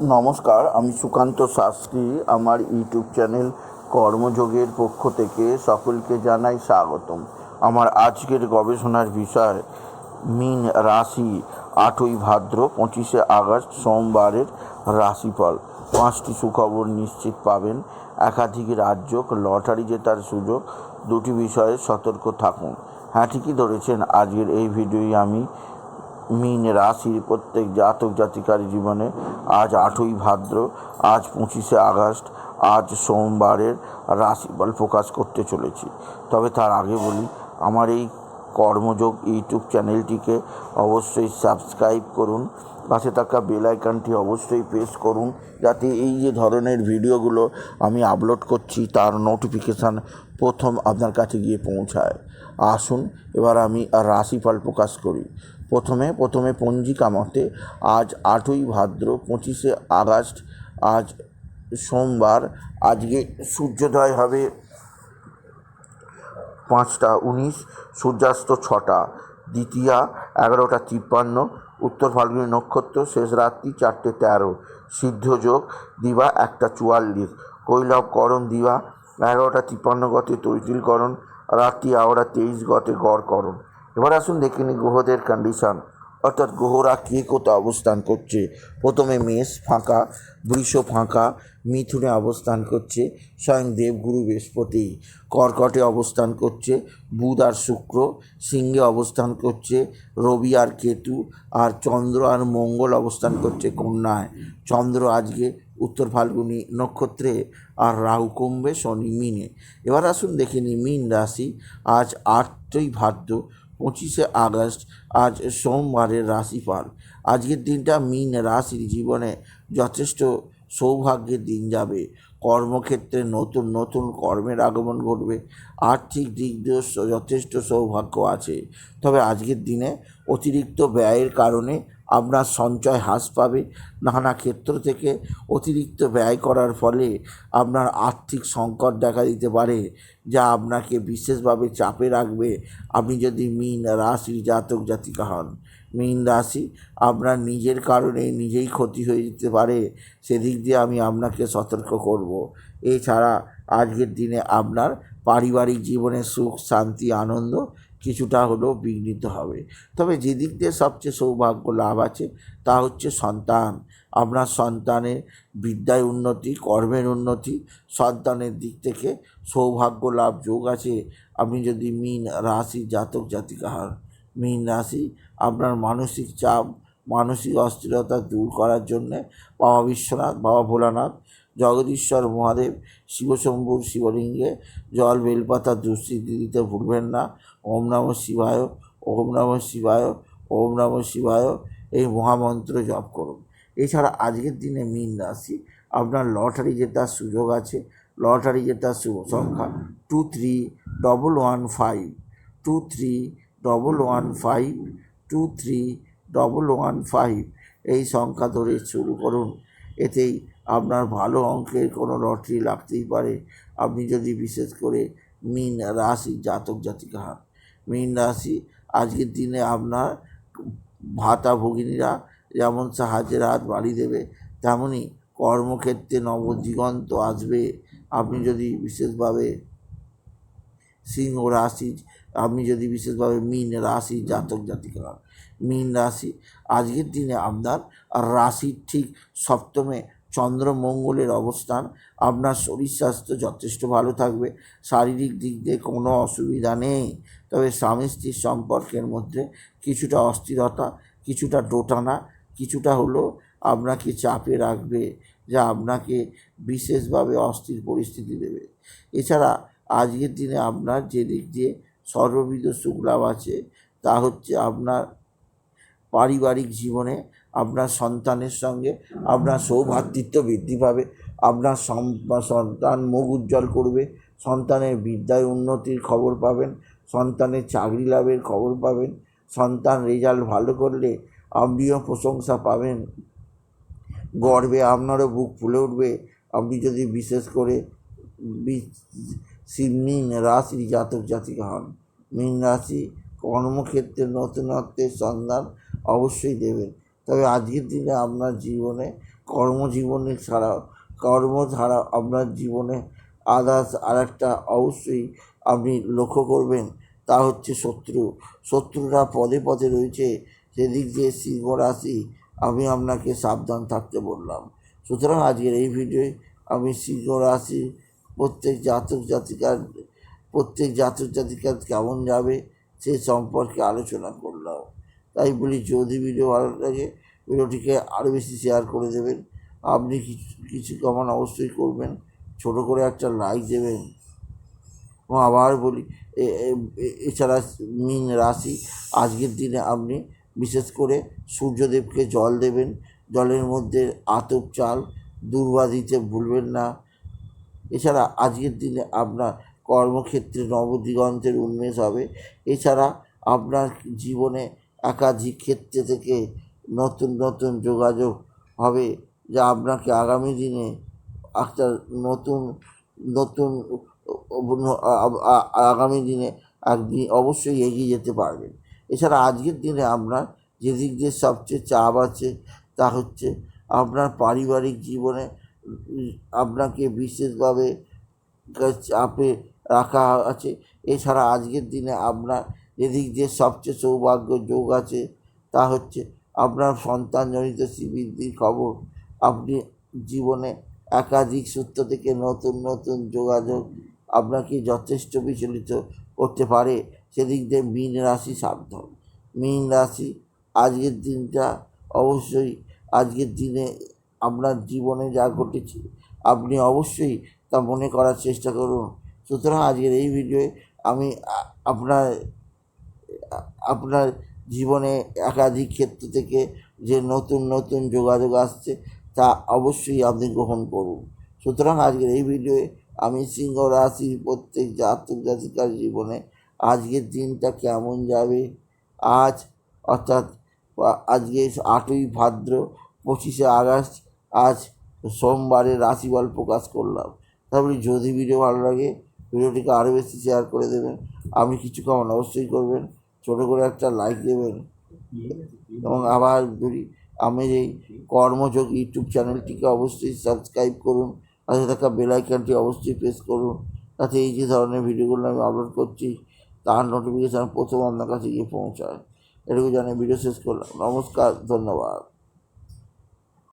নমস্কার, আমি সুকান্ত শাস্ত্রী। আমার ইউটিউব চ্যানেল কর্মযোগের পক্ষ থেকে সকলকে জানাই স্বাগতম। আমার আজকের গবেষণার বিষয়, মিন রাশি আটই ভাদ্র পঁচিশে আগস্ট সোমবারের রাশিফল। পাঁচটি সুখবর নিশ্চিত পাবেন। একাধিক রাজ্য লটারি জেতার সুযোগ। দুটি বিষয়ে সতর্ক থাকুন। হ্যাঁ ঠিকই ধরেছেন। আজকের এই ভিডিওই আমি মিন রাশির প্রত্যেক জাতক জাতিকার জীবনে আজ আটই ভাদ্র, আজ পঁচিশে আগস্ট, আজ সোমবারের রাশিফল প্রকাশ করতে চলেছি। তবে তার আগে বলি, আমার এই কর্মযোগ ইউটিউব চ্যানেলটিকে অবশ্যই সাবস্ক্রাইব করুন, পাশে থাকা বেল আইকনটি অবশ্যই প্রেস করুন, যাতে এই যে ধরনের ভিডিওগুলো আমি আপলোড করছি, তার নোটিফিকেশান প্রথম আপনার কাছে গিয়ে পৌঁছায়। আসুন, এবার আমি রাশিফল প্রকাশ করি। প্রথমে প্রথমে পঞ্জিকা মতে আজ আটই ভাদ্র পঁচিশে আগস্ট, আজ সোমবার, আজকে সূর্যোদয় হবে পাঁচটা উনিশ, সূর্যাস্ত ছটা, দ্বিতীয়া এগারোটা তিপ্পান্ন, উত্তর ফাল্গুনী নক্ষত্র, শেষ রাত্রি চারটে তেরো, সিদ্ধযোগ, দিবা একটা চুয়াল্লিশ কৈলবকরণ দিবা এগারোটা তিপ্পান্ন গতে তৈতিলকরণ রাত্রি আওড়া তেইশ গতে গড়করণ এবার আসুন দেখে নিই গ্রহদের কন্ডিশন অর্থাৎ গ্রহরা কে কোথাও অবস্থান করছে? প্রথমে মেষ ফাঁকা, বৃষ ফাঁকা, মিথুনে অবস্থান করছে, স্বয়ং দেবগুরু বৃহস্পতি। কর্কটে অবস্থান করছে, বুধ আর শুক্র। সিংহে অবস্থান করছে, রবি আর কেতু। আর চন্দ্র আর মঙ্গল অবস্থান করছে কন্যায়। চন্দ্র আজকে উত্তর ফাল্গুনি নক্ষত্রে আর রাহু কুম্ভে শনি মিনে। এবার আসুন দেখে মিন রাশি। আজ আটই ভাদ্র পঁচিশে আগস্ট আজ সোমবারের রাশিফল। আজকের দিনটা মিন রাশির জীবনে যথেষ্ট সৌভাগ্যের দিন যাবে। কর্মক্ষেত্রে নতুন নতুন কর্মের আগমন ঘটবে। আর্থিক দিক দিয়েও যথেষ্ট সৌভাগ্য আছে। তবে আজকের দিনে অতিরিক্ত ব্যয়ের কারণে আপনার সঞ্চয় হ্রাস পাবে। নানা ক্ষেত্র থেকে অতিরিক্ত ব্যয় করার ফলে আপনার আর্থিক সংকট দেখা দিতে পারে, যা আপনাকে বিশেষভাবে চাপে রাখবে। আপনি যদি মিন রাশির জাতক জাতিকা হন, মিন রাশি আপনার নিজের কারণে নিজেই ক্ষতি হয়ে যেতে পারে। সেদিক দিয়ে আমি আপনাকে সতর্ক করব। এছাড়া আজকের দিনে আপনার পারিবারিক জীবনে সুখ, শান্তি, আনন্দ কিছুটা হলেও বিঘ্নিত হবে। তবে যে দিক দিয়ে সবচেয়ে সৌভাগ্য লাভ আছে, তা হচ্ছে সন্তান। আপনার সন্তানের বিদ্যায় উন্নতি, কর্মের উন্নতি, সন্তানের দিক থেকে সৌভাগ্য লাভ যোগ আছে। আপনি যদি মিন রাশি, জাতক জাতিকা হন মিন রাশি, আপনার মানসিক চাপ, মানসিক অস্থিরতা দূর করার জন্যে বাবা বিশ্বনাথ, বাবা ভোলানাথ জগদীশ্বর মহাদেব, শিবশম্ভুর শিবলিঙ্গে, জল বেলপাতা দুঃস্থিতি দিতে ভুলবেন না। ওম নম শিবায়, ওম নম শিবায়, ওম নম শিবায়, এই মহামন্ত্র জপ করুন। এছাড়া আজকের দিনে মিন রাশি, আপনার লটারি জেতার সুযোগ আছে। লটারি জেতার শুভ সংখ্যা two three double one five two three double one five two three double one five এই সংখ্যা ধরে শুরু করুন। এতেই আপনার ভালো অঙ্কের কোনো লটারি লাগতেই পারে। আপনি যদি বিশেষ করে মিন রাশি জাতক জাতিকা হন, মিন রাশি আজকের দিনে আপনার ভাতা ভগিনীরা যেমন সাহায্যের হাত বাড়িয়ে দেবে তেমনই কর্মক্ষেত্রে নবদিগন্ত আসবে। আপনি যদি বিশেষভাবে সিংহ রাশি, আপনি যদি বিশেষভাবে মিন রাশি জাতক জাতিকা হন, মিন রাশি আজকের দিনে আপনার রাশির ঠিক সপ্তমে চন্দ্রমঙ্গলের অবস্থান, আপনার শরীর স্বাস্থ্য যথেষ্ট ভালো থাকবে, শারীরিক দিক দিয়ে কোনো অসুবিধা নেই। তবে স্বামী স্ত্রীর সম্পর্কের মধ্যে কিছুটা অস্থিরতা, কিছুটা ডোটানা কিছুটা হলো আপনাকে চাপে রাখবে, যা আপনাকে বিশেষভাবে অস্থির পরিস্থিতি দেবে। এছাড়া আজকের দিনে আপনার যে দিক দিয়ে সর্ববিধ সুখ লাভ আছে, তা হচ্ছে আপনার পারিবারিক জীবনে আপনার সন্তানের সঙ্গে আপনার সৌভ্রাতৃত্ব বৃদ্ধি পাবে, আপনার সন্তান মুখ উজ্জ্বল করবে, সন্তানের বিদ্যায় উন্নতির খবর পাবেন, সন্তানের চাকরি লাভের খবর পাবেন, সন্তান রেজাল্ট ভালো করলে আপনিও প্রশংসা পাবেন। গর্বে আপনারও বুক ফুলে উঠবে, আপনি যদি বিশেষ করে মীন রাশির জাতক জাতিকা হন, মীন রাশি কর্মক্ষেত্রে নতুনত্বের সন্ধান অবশ্যই দেবেন। তবে আজকের দিনে আপনার জীবনে কর্মজীবনে ছাড়াও, কর্ম ছাড়া আপনার জীবনে আদার্স আর একটা অবশ্যই আপনি লক্ষ্য করবেন, তা হচ্ছে শত্রু। শত্রুরা পদে পদে রয়েছে, সেদিক দিয়ে সিংহ রাশি, আমি আপনাকে সাবধান থাকতে বললাম। সুতরাং আজকের এই ভিডিওয় আমি সিংহ রাশি প্রত্যেক জাতক জাতিকার, প্রত্যেক জাতক জাতিকার কেমন যাবে সে সম্পর্কে আলোচনা করলাম। তাই বলি যদি ভিডিও ভালো লাগে, ভিডিওটিকে আরও বেশি শেয়ার করে দেবেন। আপনি কিছু কিছু কমান অবশ্যই করবেন। ছোটো করে একটা লাইক দেবেন। এবং আবার বলি এছাড়া মিন রাশি, আজকের দিনে আপনি বিশেষ করে সূর্যদেবকে জল দেবেন। জলের মধ্যে আতপ চাল, দুর্বা দিতে ভুলবেন না। এছাড়া আজকের দিনে আপনার কর্মক্ষেত্রে নবদিগন্তের উন্মেষ হবে। এছাড়া আপনার জীবনে একাধিক ক্ষেত্রে থেকে নতুন নতুন যোগাযোগ হবে যা আপনাকে আগামী দিনে একটা নতুন নতুন আগামী দিনে আপনি অবশ্যই এগিয়ে যেতে পারবেন। এছাড়া আজকের দিনে আপনার যেদিক দিয়ে সবচেয়ে চাপ আছে তা হচ্ছে আপনার পারিবারিক জীবনে আপনাকে বিশেষভাবে চাপে রাখা আছে। এছাড়া আজকের দিনে আপনার যেদিক দিয়ে সবচেয়ে সৌভাগ্য যোগ আছে, তা হচ্ছে আপনার সন্তানজনিত শ্রীবৃদ্ধির খবর। আপনি জীবনে একাধিক সূত্র থেকে নতুন নতুন যোগাযোগ আপনাকে যথেষ্ট বিচলিত করতে পারে। সেদিক দিয়ে মীন রাশি সাবধান মীন রাশি আজকের দিনটা অবশ্যই, আজকের দিনে আপনার জীবনে যা ঘটেছে, আপনি অবশ্যই তা মনে করার চেষ্টা করুন। সুতরাং আজকের এই ভিডিওয়ে আমি আপনার আপনার জীবনে একাধিক ক্ষেত্র থেকে যে নতুন নতুন যোগাযোগ আসছে, তা অবশ্যই আপনি গ্রহণ করুন। সুতরাং আজকের এই ভিডিওয়ে আমি সিংহ রাশির প্রত্যেক জাতক জাতিকার জীবনে আজকের দিনটা কেমন যাবে, আজ অর্থাৎ আজকে আটই ভাদ্র পঁচিশে আগস্ট, আজ সোমবারে রাশিফল প্রকাশ করলাম। তারপরে যদি ভিডিও ভালো লাগে, ভিডিওটিকে আরও বেশি শেয়ার করে দেবেন। আপনি কিছু কমান অবশ্যই করবেন। ছোটো করে একটা লাইক দেবেন এবং আবার যদি আমি এই কর্মযোগ ইউটিউব চ্যানেলটিকে অবশ্যই সাবস্ক্রাইব করুন তাতে থাকা বেলাইকানটি অবশ্যই প্রেস করুন, তাতে এই যে ধরনের ভিডিওগুলো আমি আপলোড করছি, তার নোটিফিকেশান প্রথম আপনার কাছে গিয়ে পৌঁছায়। এটুকু জানিয়ে ভিডিও শেষ করলাম। নমস্কার, ধন্যবাদ।